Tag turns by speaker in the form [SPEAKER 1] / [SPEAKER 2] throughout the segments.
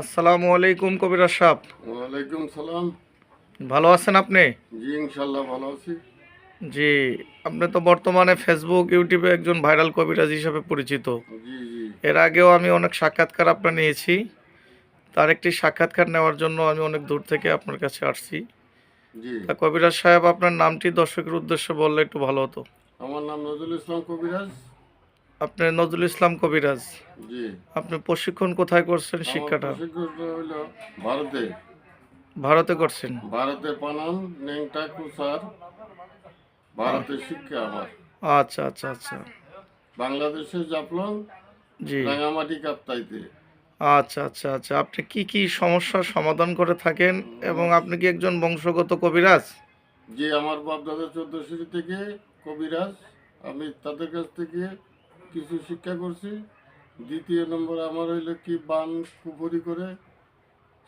[SPEAKER 1] আসসালামু আলাইকুম কবিরাজ সাহেব
[SPEAKER 2] ওয়ালাইকুম সালাম।
[SPEAKER 1] ভালো আছেন আপনি?
[SPEAKER 2] জি ইনশাল্লাহ ভালো আছি।
[SPEAKER 1] জি আপনি তো বর্তমানে ফেসবুক ইউটিউবে একজন ভাইরাল কবিরাজ হিসাবে পরিচিত। এর আগেও আমি অনেক সাক্ষাৎকার আপনার নিয়েছি। তার একটি সাক্ষাৎকার নেওয়ার জন্য আমি অনেক দূর থেকে আপনার কাছে আসছি। তা কবিরাজ সাহেব আপনার নামটি দর্শকের উদ্দেশ্যে বললে একটু ভালো হতো।
[SPEAKER 2] আমার নাম নজরুল ইসলাম কবিরাজ।
[SPEAKER 1] আপনি নজরুল ইসলাম কবিরাজ।
[SPEAKER 2] জি।
[SPEAKER 1] আপনি প্রশিক্ষণ কোথায় করছেন শিক্ষাটা?
[SPEAKER 2] ভারতে।
[SPEAKER 1] ভারতে করছেন?
[SPEAKER 2] ভারতে পানাম নেংটা কুসার। ভারতে শিক্ষা আমার।
[SPEAKER 1] আচ্ছা আচ্ছা আচ্ছা।
[SPEAKER 2] বাংলাদেশে জাফলং
[SPEAKER 1] জি।
[SPEAKER 2] রাঙামাটি কাপ্তাইতে।
[SPEAKER 1] আচ্ছা আচ্ছা আচ্ছা। আপনি কি কি সমস্যার সমাধান করে থাকেন এবং আপনি কি একজন বংশগত কবিরাজ?
[SPEAKER 2] যে আমার বাপ দাদা চোদ্দশিরি থেকে কবিরাজ। আমি তাদের কাছ থেকে কিছু শিক্ষা করছি। দ্বিতীয় নম্বর আমার হইল কি বান কুপুরি করে।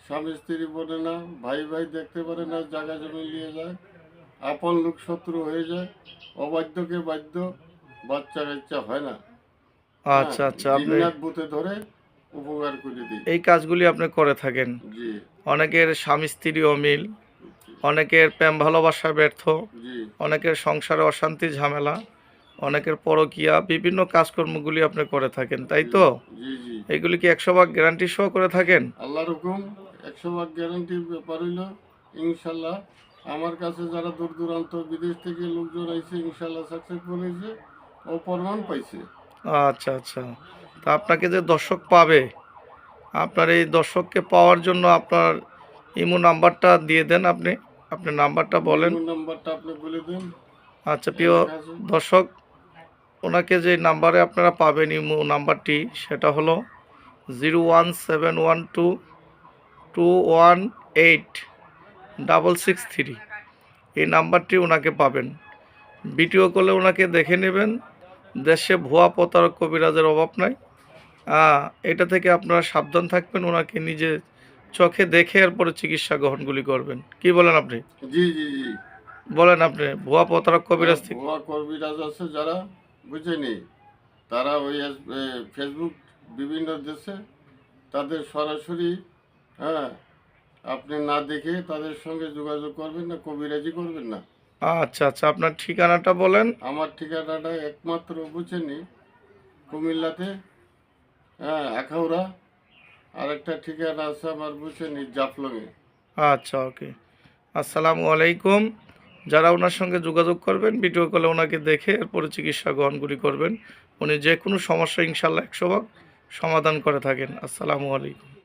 [SPEAKER 2] স্বামী স্ত্রী বলে না ভাই ভাই দেখতে পারে না জায়গা জমি নিয়ে যায়। আপন লোক শত্রু হয়ে যায় অবাধ্যকে বাধ্য বাচ্চা কাচ্চা হয় না।
[SPEAKER 1] আচ্ছা আচ্ছা আপনি
[SPEAKER 2] বুথে ধরে উপকার করে দিই।
[SPEAKER 1] এই কাজগুলি আপনি করে থাকেন।
[SPEAKER 2] জি।
[SPEAKER 1] অনেকের স্বামী স্ত্রী অমিল অনেকের প্রেম ভালোবাসা ব্যর্থ অনেকের সংসারে অশান্তি ঝামেলা। অনেকের পরকিয়া বিভিন্ন কাজকর্মগুলি আপনি করে থাকেন তাই তো? এগুলি কি একশো ভাগ গ্যারান্টি সহ করে থাকেন?
[SPEAKER 2] আল্লাহর হুকুম একশো ভাগ গ্যারান্টির ব্যাপার হইল ইনশাল্লাহ আমার কাছে যারা দূর দূরান্ত বিদেশ থেকে লোকজন আইছে ইনশাল্লাহ সাকসেসফুল হয়েছে ও প্রমাণ পাইছে।
[SPEAKER 1] আচ্ছা আচ্ছা। তা আপনাকে যে দর্শক পাবে আপনার এই দর্শককে পাওয়ার জন্য আপনার ইমো নাম্বারটা দিয়ে দেন আপনি। আপনি নাম্বারটা বলেন।
[SPEAKER 2] নাম্বারটা আপনি বলে দিন।
[SPEAKER 1] আচ্ছা প্রিয় দর্শক ওনাকে যে নাম্বারে আপনারা পাবেন ইমো নাম্বারটি সেটা হলো zero one seven one two two one eight double six three. এই নাম্বারটি ওনাকে পাবেন। ভিডিও কলে ওনাকে দেখে নেবেন। দেশে ভুয়া প্রতারক কবিরাজের অভাব নাই। এটা থেকে আপনারা সাবধান থাকবেন। ওনাকে নিজে চোখে দেখে এরপরে চিকিৎসা গ্রহণগুলি করবেন। কি বলেন আপনি?
[SPEAKER 2] জি জি জি।
[SPEAKER 1] বলেন আপনি ভুয়া প্রতারক কবিরাজ থেকে।
[SPEAKER 2] ভুয়া কর্মীরাজ আছে যারা। বুঝেনি। তারা ওই ফেসবুক বিভিন্ন দেশে তাদের সরাসরি হ্যাঁ আপনি না দেখে তাদের সঙ্গে যোগাযোগ করবেন না কবিরাজি করবেন না।
[SPEAKER 1] আচ্ছা আচ্ছা আপনার ঠিকানাটা বলেন।
[SPEAKER 2] আমার ঠিকানাটা একমাত্র বুঝেনি কুমিল্লাতে হ্যাঁ আখাউড়া। আর একটা ঠিকানা আছে আমার বুঝেনি জাফলংয়ে।
[SPEAKER 1] আচ্ছা ওকে। আসসালামু আলাইকুম। যারা ওনার সঙ্গে যোগাযোগ করবেন ভিডিও কলে ওনাকে দেখে এরপরে চিকিৎসা গ্রহণগুলি করবেন। উনি যে কোনো সমস্যা ইনশাল্লাহ একশো ভাগ সমাধান করে থাকেন। আসসালামু আলাইকুম।